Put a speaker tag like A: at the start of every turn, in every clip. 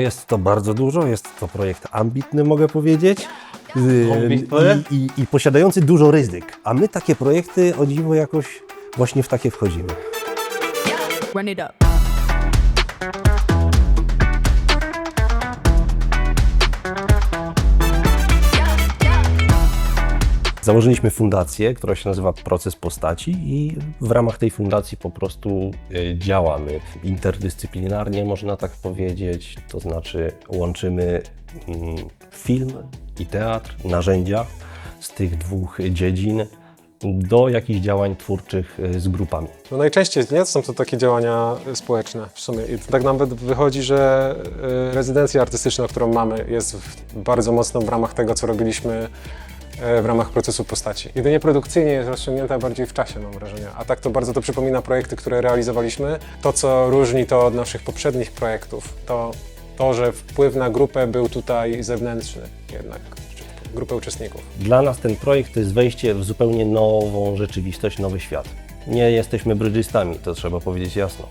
A: Jest to bardzo dużo, jest to projekt ambitny, mogę powiedzieć. Yy? I, i, I posiadający dużo ryzyk. A my takie projekty, o dziwo, jakoś właśnie w takie wchodzimy.
B: Run it up.
A: Założyliśmy fundację, która się nazywa Proces Postaci i w ramach tej fundacji po prostu e, działamy interdyscyplinarnie, można tak powiedzieć. To znaczy łączymy mm, film i teatr, narzędzia z tych dwóch dziedzin do jakichś działań twórczych e, z grupami.
C: No najczęściej nie są to takie działania społeczne w sumie. I tak nawet wychodzi, że rezydencja artystyczna, którą mamy, jest bardzo mocno w ramach tego, co robiliśmy w ramach procesu postaci. Jedynie produkcyjnie jest rozciągnięta bardziej w czasie, mam wrażenie. A tak to bardzo to przypomina projekty, które realizowaliśmy. To, co różni to od naszych poprzednich projektów, to to, że wpływ na grupę był tutaj zewnętrzny jednak, grupę uczestników.
A: Dla nas ten projekt to jest wejście w zupełnie nową rzeczywistość, nowy świat. Nie jesteśmy brydżystami, to trzeba powiedzieć jasno.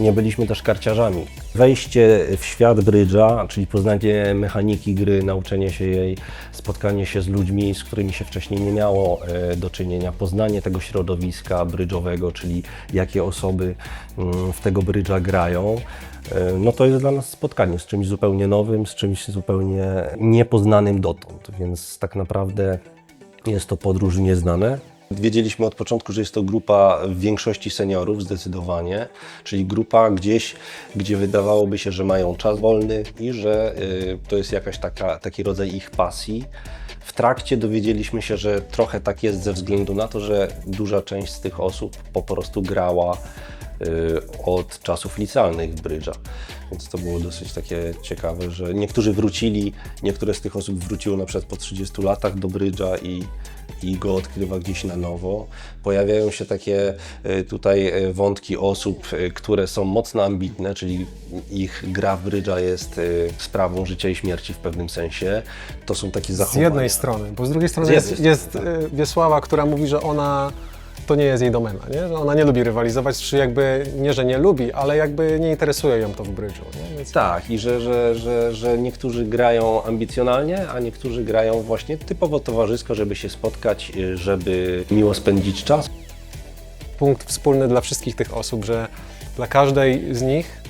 A: Nie byliśmy też karciarzami. Wejście w świat brydża, czyli poznanie mechaniki gry, nauczenie się jej, spotkanie się z ludźmi, z którymi się wcześniej nie miało e, do czynienia, poznanie tego środowiska brydżowego, czyli jakie osoby mm, w tego brydża grają, e, no to jest dla nas spotkanie z czymś zupełnie nowym, z czymś zupełnie niepoznanym dotąd, więc tak naprawdę jest to podróż nieznane. Wiedzieliśmy od początku, że jest to grupa w większości seniorów zdecydowanie, czyli grupa gdzieś, gdzie wydawałoby się, że mają czas wolny i że y, to jest jakaś taka, taki rodzaj ich pasji. W trakcie dowiedzieliśmy się, że trochę tak jest ze względu na to, że duża część z tych osób po prostu grała y, od czasów licealnych w brydża. Więc to było dosyć takie ciekawe, że niektórzy wrócili, niektóre z tych osób wróciło na przykład po 30 latach do brydża i, i go odkrywa gdzieś na nowo. Pojawiają się takie y, tutaj y, wątki osób, y, które są mocno ambitne, czyli ich gra w brydża jest sprawą życia i śmierci w pewnym sensie. To są takie
C: Z
A: zachowania.
C: jednej strony, bo z drugiej strony
A: Z
C: jest,
A: jednej
C: jest y, Wiesława, która mówi, że ona to nie jest jej domena, nie? że ona nie lubi rywalizować, czy jakby nie, że nie lubi, ale jakby nie interesuje ją to w brydżu. Nie? Więc
A: Tak, i że, że, że, że niektórzy grają ambicjonalnie, a niektórzy grają właśnie typowo towarzysko, żeby się spotkać, y, żeby miło spędzić czas.
C: punkt wspólny dla wszystkich tych osób, że dla każdej z nich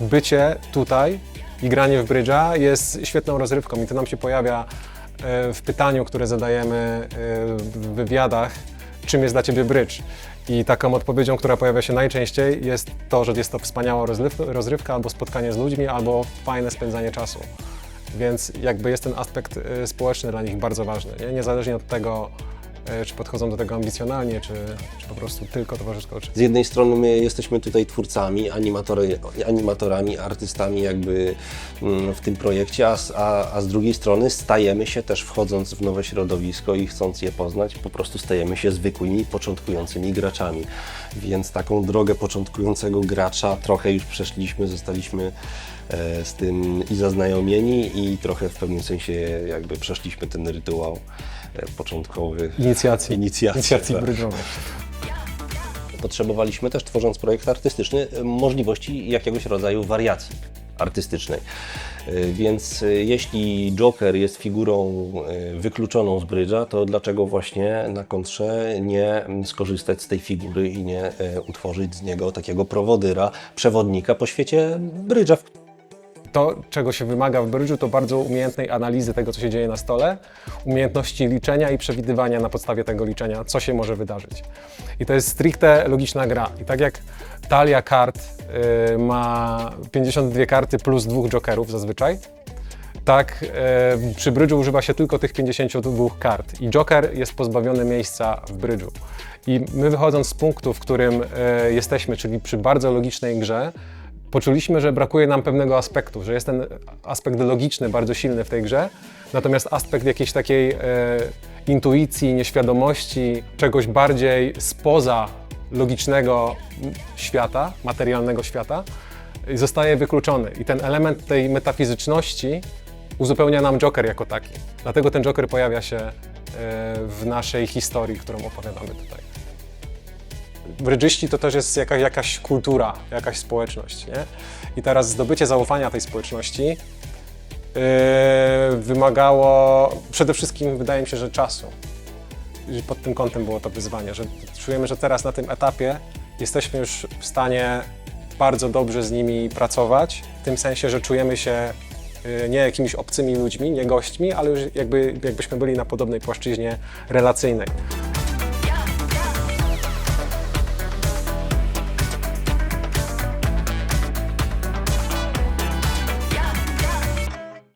C: bycie tutaj i granie w brydża jest świetną rozrywką i to nam się pojawia e, w pytaniu, które zadajemy e, w wywiadach, czym jest dla Ciebie brydż. I taką odpowiedzią, która pojawia się najczęściej jest to, że jest to wspaniała rozryw- rozrywka albo spotkanie z ludźmi, albo fajne spędzanie czasu. Więc jakby jest ten aspekt e, społeczny dla nich bardzo ważny, nie? niezależnie od tego, czy podchodzą do tego ambicjonalnie, czy, czy po prostu tylko towarzysko.
A: Z jednej strony my jesteśmy tutaj twórcami, animatorami, artystami jakby mm, w tym projekcie, a, a, a z drugiej strony stajemy się też wchodząc w nowe środowisko i chcąc je poznać, po prostu stajemy się zwykłymi, początkującymi graczami. Więc taką drogę początkującego gracza trochę już przeszliśmy, zostaliśmy e, z tym i zaznajomieni i trochę w pewnym sensie jakby przeszliśmy ten rytuał e, początkowy.
C: Inicjacji.
A: Inicjacji,
C: Inicjacji
A: tak.
C: brydżowej.
A: Potrzebowaliśmy też, tworząc projekt artystyczny, e, możliwości jakiegoś rodzaju wariacji artystycznej. E, Więc e, jeśli Joker jest figurą e, wykluczoną z brydża, to dlaczego właśnie na kontrze nie skorzystać z tej figury i nie e, utworzyć z niego takiego prowodyra, przewodnika po świecie brydża,
C: To, czego się wymaga w brydżu, to bardzo umiejętnej analizy tego, co się dzieje na stole, umiejętności liczenia i przewidywania na podstawie tego liczenia, co się może wydarzyć. I to jest stricte logiczna gra. I tak jak talia kart y, ma 52 karty plus dwóch jokerów zazwyczaj, tak y, przy brydżu używa się tylko tych 52 kart. I joker jest pozbawiony miejsca w brydżu. I my wychodząc z punktu, w którym y, jesteśmy, czyli przy bardzo logicznej grze, poczuliśmy, że brakuje nam pewnego aspektu, że jest ten aspekt logiczny bardzo silny w tej grze, natomiast aspekt jakiejś takiej e, intuicji, nieświadomości, czegoś bardziej spoza logicznego świata, materialnego świata, zostaje wykluczony. I ten element tej metafizyczności uzupełnia nam Joker jako taki. Dlatego ten Joker pojawia się e, w naszej historii, którą opowiadamy tutaj. Brydżyści to też jest jakaś, jakaś kultura, jakaś społeczność, nie? I teraz zdobycie zaufania tej społeczności yy, wymagało przede wszystkim, wydaje mi się, że czasu. Pod tym kątem było to wyzwanie, że czujemy, że teraz na tym etapie jesteśmy już w stanie bardzo dobrze z nimi pracować, w tym sensie, że czujemy się y, nie jakimiś obcymi ludźmi, nie gośćmi, ale już jakby, jakbyśmy byli na podobnej płaszczyźnie relacyjnej.